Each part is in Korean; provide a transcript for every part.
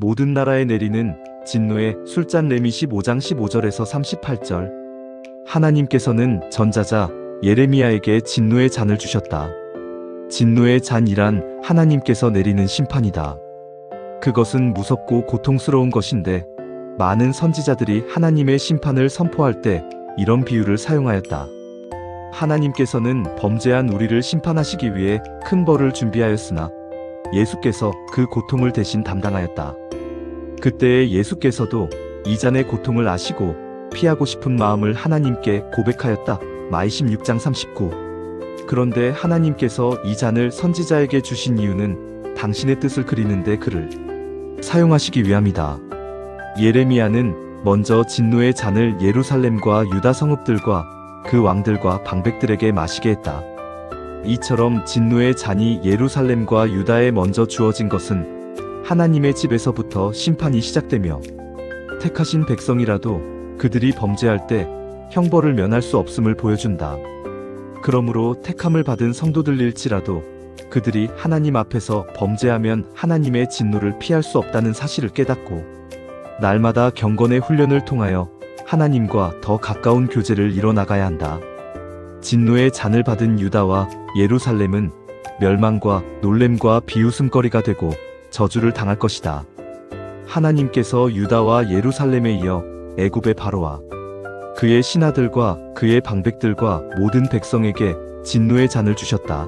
모든 나라에 내리는 진노의 술잔 레미 15장 15절에서 38절. 하나님께서는 전자자 예레미야에게 진노의 잔을 주셨다. 진노의 잔이란 하나님께서 내리는 심판이다. 그것은 무섭고 고통스러운 것인데 많은 선지자들이 하나님의 심판을 선포할 때 이런 비유를 사용하였다. 하나님께서는 범죄한 우리를 심판하시기 위해 큰 벌을 준비하였으나 예수께서 그 고통을 대신 담당하였다. 그때에 예수께서도 이 잔의 고통을 아시고 피하고 싶은 마음을 하나님께 고백하였다. 마이 16장 39. 그런데 하나님께서 이 잔을 선지자에게 주신 이유는 당신의 뜻을 그리는데 그를 사용하시기 위함이다. 예레미야는 먼저 진노의 잔을 예루살렘과 유다 성읍들과 그 왕들과 방백들에게 마시게 했다. 이처럼 진노의 잔이 예루살렘과 유다에 먼저 주어진 것은 하나님의 집에서부터 심판이 시작되며 택하신 백성이라도 그들이 범죄할 때 형벌을 면할 수 없음을 보여준다. 그러므로 택함을 받은 성도들일지라도 그들이 하나님 앞에서 범죄하면 하나님의 진노를 피할 수 없다는 사실을 깨닫고 날마다 경건의 훈련을 통하여 하나님과 더 가까운 교제를 이뤄나가야 한다. 진노의 잔을 받은 유다와 예루살렘은 멸망과 놀램과 비웃음거리가 되고 저주를 당할 것이다. 하나님께서 유다와 예루살렘에 이어 애굽의 바로와 그의 신하들과 그의 방백들과 모든 백성에게 진노의 잔을 주셨다.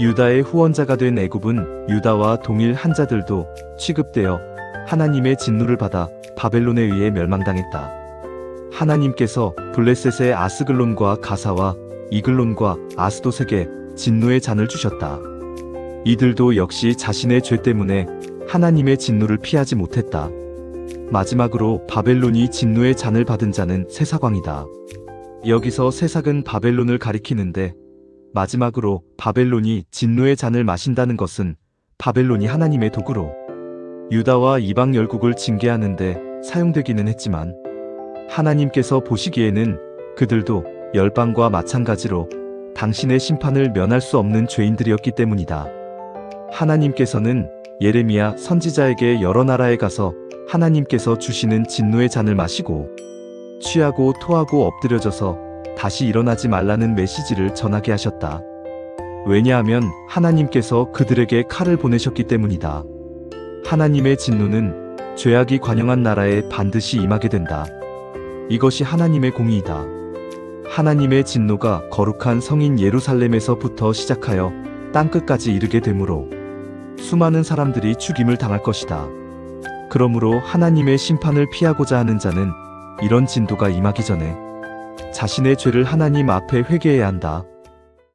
유다의 후원자가 된 애굽은 유다와 동일 한자들도 취급되어 하나님의 진노를 받아 바벨론에 의해 멸망당했다. 하나님께서 블레셋의 아스글론과 가사와 이글론과 아스도색에 진노의 잔을 주셨다. 이들도 역시 자신의 죄 때문에 하나님의 진노를 피하지 못했다. 마지막으로 바벨론이 진노의 잔을 받은 자는 세사광이다. 여기서 세삭은 바벨론을 가리키는데 마지막으로 바벨론이 진노의 잔을 마신다는 것은 바벨론이 하나님의 도구로 유다와 이방 열국을 징계하는데 사용되기는 했지만 하나님께서 보시기에는 그들도 열방과 마찬가지로 당신의 심판을 면할 수 없는 죄인들이었기 때문이다. 하나님께서는 예레미야 선지자에게 여러 나라에 가서 하나님께서 주시는 진노의 잔을 마시고 취하고 토하고 엎드려져서 다시 일어나지 말라는 메시지를 전하게 하셨다. 왜냐하면 하나님께서 그들에게 칼을 보내셨기 때문이다. 하나님의 진노는 죄악이 관영한 나라에 반드시 임하게 된다. 이것이 하나님의 공의이다. 하나님의 진노가 거룩한 성인 예루살렘에서부터 시작하여 땅끝까지 이르게 되므로 수많은 사람들이 죽임을 당할 것이다. 그러므로 하나님의 심판을 피하고자 하는 자는 이런 진도가 임하기 전에 자신의 죄를 하나님 앞에 회개해야 한다.